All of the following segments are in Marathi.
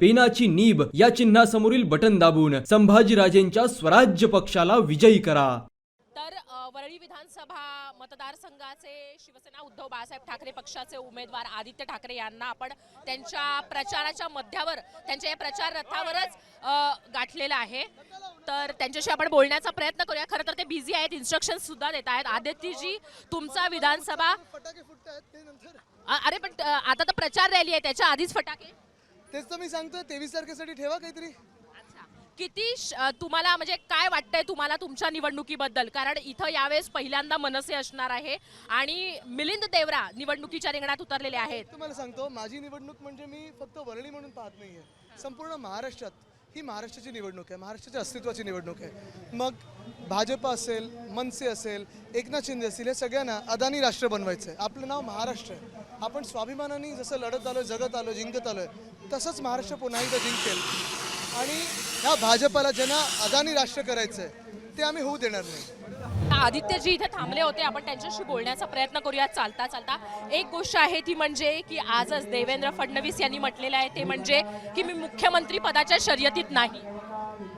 पेनाची नीब या चिन्हासमोरील बटन दाबून संभाजीराजेंच्या स्वराज्य पक्षाला विजयी करा. तर वरळी विधानसभा मतदारसंघाचे शिवसेना उद्धव बाळासाहेब ठाकरे पक्षाचे उमेदवार आदित्य ठाकरे यांना आपण त्यांच्या प्रचाराच्या मध्यावर त्यांच्या या प्रचार रथावरच गाठलेलं आहे. तर त्यांच्याशी आपण बोलण्याचा प्रयत्न करूया. खरं तर ते बिझी आहेत इन्स्ट्रक्शन सुद्धा देत आहेत. आदित्यजी तुमचा विधानसभा अरे पण आता तर प्रचार रॅली आहे. त्याच्या आधीच फटाके तेच तर मी सांगतोय तेवीस तारखेसाठी ठेवा काहीतरी. किती तुम्हाला म्हणजे काय वाटतंय तुम्हाला तुमच्या निवडणुकीबद्दल? कारण इथं यावेळेस पहिल्यांदा मनसे असणार आहे आणि मिलिंद देवरा निवडणुकीच्या रिंगणात उतरलेले आहेत. तुम्हाला सांगतो माझी निवडणूक म्हणजे मी फक्त वरळी म्हणून पाहत नाहीये. संपूर्ण महाराष्ट्रात ही महाराष्ट्राची निवडणूक आहे महाराष्ट्राच्या अस्तित्वाची निवडणूक आहे. मग भाजप असेल मनसे असेल एकनाथ शिंदे असतील हे सगळ्यांना अदानी राष्ट्र बनवायचं आहे आपलं नाव महाराष्ट्र आहे. आपण स्वाभिमानाने जसं लढत आलोय जगत आलोय जिंकत आलोय तसंच महाराष्ट्र पुन्हा एकदा जिंकेल. आणि ह्या भाजपाला ज्यांना अदानी राष्ट्र करायचं आहे ते आम्ही होऊ देणार नाही. आदित्यजी इथे थांबले होते. आपण त्यांच्याशी बोलण्याचा प्रयत्न करूया चालता चालता एक गोष्ट आहे ती म्हणजे की आजच देवेंद्र फडणवीस यांनी म्हटलेलं आहे ते म्हणजे की मी मुख्यमंत्री पदाच्या शर्यतीत नाही.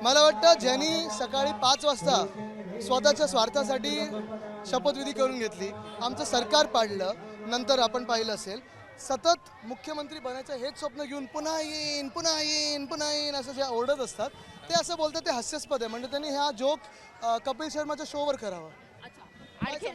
मला वाटतं ज्यांनी सकाळी पाच वाजता स्वतःच्या स्वार्थासाठी शपथविधी करून घेतली आमचं सरकार पाडलं नंतर आपण पाहिलं असेल सतत मुख्यमंत्री बनायचं हेच स्वप्न घेऊन पुन्हा येईन पुन्हा येईन पुन्हा येईन असं जे ओरडत असतात ते असं बोलतात ते हास्यास्पद आहे. म्हणजे त्यांनी हा जोक कपिल शर्माच्या शोवर करावा. आणखी.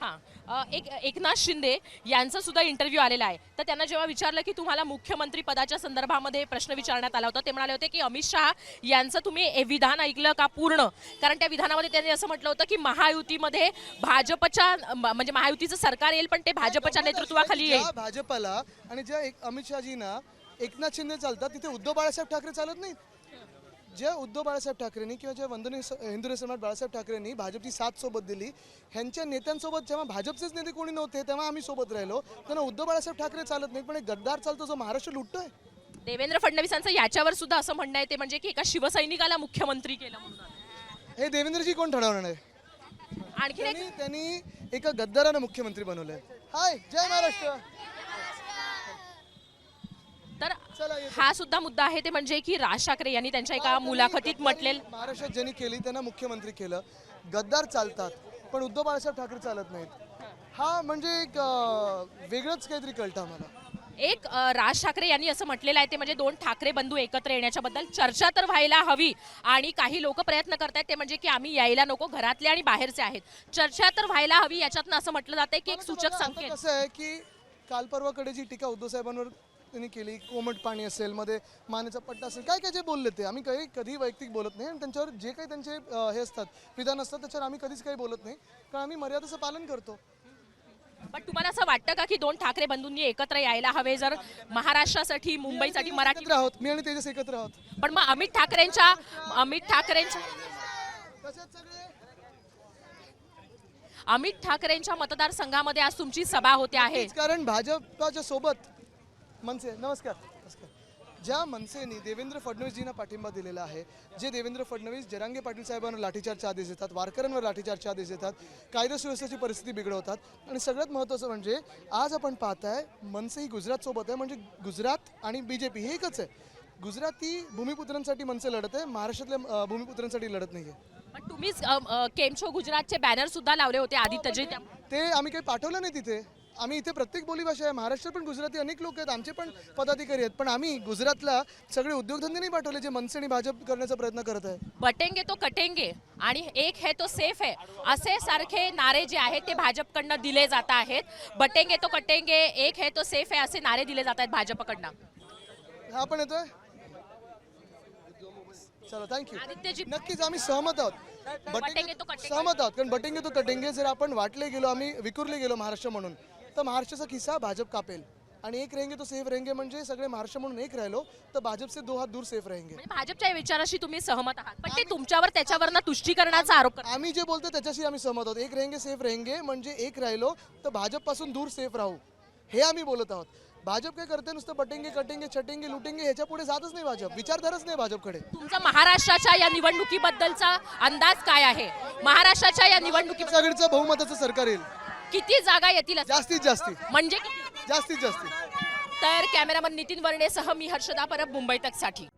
हां एक एकनाथ शिंदे यांचा सुद्धा इंटरव्ह्यू आलेला आहे. तर त्यांना जेव्हा विचारलं की तुम्हाला मुख्यमंत्री पदाच्या संदर्भामध्ये प्रश्न विचारण्यात आला होता ते म्हणाले होते की अमित शहा यांचं तुम्ही विधान ऐकलं का पूर्ण? कारण त्या विधानामध्ये त्यांनी असं म्हटलं होतं की महायुतीमध्ये भाजपच्या म्हणजे महायुतीचं सरकार येईल पण ते भाजपच्या नेतृत्वाखाली येईल. भाजपाला आणि ज्या अमित शहाजींना एकनाथ शिंदे चालतात तिथे उद्धव बाळासाहेब ठाकरे चालत नाहीत. ज्या उद्धव बाळासाहेब ठाकरेंनी किंवा ज्या वंदनीय स- हिंदू सम्राट बाळासाहेब ठाकरेंनी भाजपची साथ सोबत दिली ह्यांच्या नेत्यांसोबत जेव्हा भाजपचेच नेते कोणी नव्हते तेव्हा आम्ही सोबत राहिलो. त्यांना उद्धव बाळासाहेब ठाकरे चालत नाहीत पण एक गद्दार चालतो जो महाराष्ट्र लुटतोय. देवेंद्र फडणवीसांचं याच्यावर सुद्धा असं म्हणणं आहे ते म्हणजे की एका शिवसैनिकाला मुख्यमंत्री केलं म्हणून. हे देवेंद्रजी कोण ठरवणार आहे? आणखी त्यांनी एका गद्दारानं मुख्यमंत्री बनवलंय. हाय जय महाराष्ट्र. तर. हा सुद्धा मुद्दा आहे ते म्हणजे की राज ठाकरे यांनी त्यांच्या एका मुलाखतीत म्हटलेलं महाराष्ट्रात ज्यांनी केली त्यांना मुख्यमंत्री केलं. गद्दार चालतात पण उद्धव बाळासाहेब ठाकरे चालत नाहीत. हा म्हणजे एक वेगळंच काहीतरी कळतं आम्हाला. एक राज ठाकरे यांनी असं म्हटलेलं आहे ते म्हणजे दोन ठाकरे बंधू एकत्र येण्याच्या बद्दल चर्चा तर व्हायला हवी आणि काही लोक प्रयत्न करतायत ते म्हणजे की आम्ही यायला नको घरातले आणि बाहेरचे आहेत. चर्चा तर व्हायला हवी याच्यातनं असं म्हटलं जातंय की एक सूचक संकेत. कसं आहे की काल परवाकडे जी टीका उद्धव साहेबांवर त्यांनी केली कोमट पाणी असेल मध्ये मानेचा पट्टा असेल काय काय जे बोलले ते आम्ही काही कधी वैयक्तिक बोलत नाही आणि त्यांच्यावर जे काही त्यांचे हे असतात विधान असतात त्याच्यावर आम्ही कधीच काही बोलत नाही. कारण आम्ही मर्यादेचं पालन करतो. पण तुम्हाला असं वाटतं का की दोन ठाकरे बंधूंनी एकत्र यायला हवे? जर महाराष्ट्रासाठी मुंबईसाठी मराठी एकत्र आहोत मी आणि तेजस एकत्र आहोत. पण मग अमित ठाकरेंच्या अमित ठाकरेंच्या तसेच सगळे. अमित ठाकरेंच्या मतदारसंघामध्ये आज तुमची सभा होते आहे. कारण भाजपाच्या सोबत मनसे नमस्कार नमस्कार. ज्या मनसेनी देवेंद्र फडणवीसजींना पाठिंबा दिलेला आहे जे देवेंद्र फडणवीस जरांगे पाटील साहेबांना लाठीचार्जचे आदेश देतात वारकऱ्यांवर लाठीचार्जचे आदेश देतात कायदा सुव्यवस्थेची परिस्थिती बिघडवतात आणि सगळ्यात महत्त्वाचं म्हणजे आज आपण पाहताय मनसे ही गुजरातसोबत आहे म्हणजे गुजरात आणि बी जे पी हे एकच आहे. गुजराती भूमिपुत्रांसाठी मनसे लढत आहे महाराष्ट्रातल्या भूमिपुत्रांसाठी लढत नाही आहे पण तुम्हीच केमशो गुजरातचे बॅनर सुद्धा लावले होते आदित्यजी. त्या- ते आम्ही काही पाठवलं नाही तिथे. आम्ही इथे प्रत्येक बोलीभाषा आहे. महाराष्ट्रात पण गुजराती अनेक लोक आहेत आमचे पण पदाधिकारी आहेत. पण आम्ही गुजरातला सगळे उद्योगधंदे नाही पाठवले जे मनसे आणि भाजप करण्याचा प्रयत्न करत आहे. बटेंगे तो कटेंगे आणि एक है तो सेफ है. असे सारखे नारे जे आहेत ते भाजपकडनं दिले जात आहेत. बटेंगे तो कटेंगे एक है तो सेफ है असे नारे दिले जात आहेत भाजपकडनं. हा पण येतोय? चलो थँक्यू आदित्यजी नक्कीच आम्ही सहमत आहोत. बटेंगे बटेंगे तो कटेंगे. सहमत आहोत कारण बटेंगे तो कटेंगे जर आपण वाटले गेलो आम्ही विखुरले गेलो महाराष्ट्र म्हणून तर महाराष्ट्राचा किस्सा भाजप कापेल. आणि एक रहेंगे तो सेफ रहेंगे म्हणजे सगळे महाराष्ट्र म्हणून एक राहिलो तर भाजप से दो हात दूर सेफ रहेंगे म्हणजे भाजपच्या या विचाराशी तुम्ही सहमत आहात. पण ते तुमच्यावर त्याच्यावरनं तुष्टीकरणाचा आरोप करतात. आम्ही जे बोलतो त्याच्याशी आम्ही सहमत आहोत. एक रहेंगे सेफ रहेंगे म्हणजे एक राहिलो तर भाजपपासून दूर सेफ राहू. हे आम्ही बोलत आहोत. भाजप काय करते नुसतं बटेंगे कटेंगे छटेंगे लुटेंगे ह्याच्या पुढे जातच नाही भाजप. विचारधाराच नाही भाजपकडे. तुमचा महाराष्ट्राच्या या निवडणुकीबद्दलचा अंदाज काय आहे? महाराष्ट्राच्या या निवडणुकी सगळीचं बहुमताचं सरकार येईल. किती जागा येतील असं? जास्तीत जास्ती. म्हणजे किती? जास्तीत जास्ती. तर कॅमेरामन नितीन वर्णेसह मी हर्षदा परब मुंबई तकसाठी.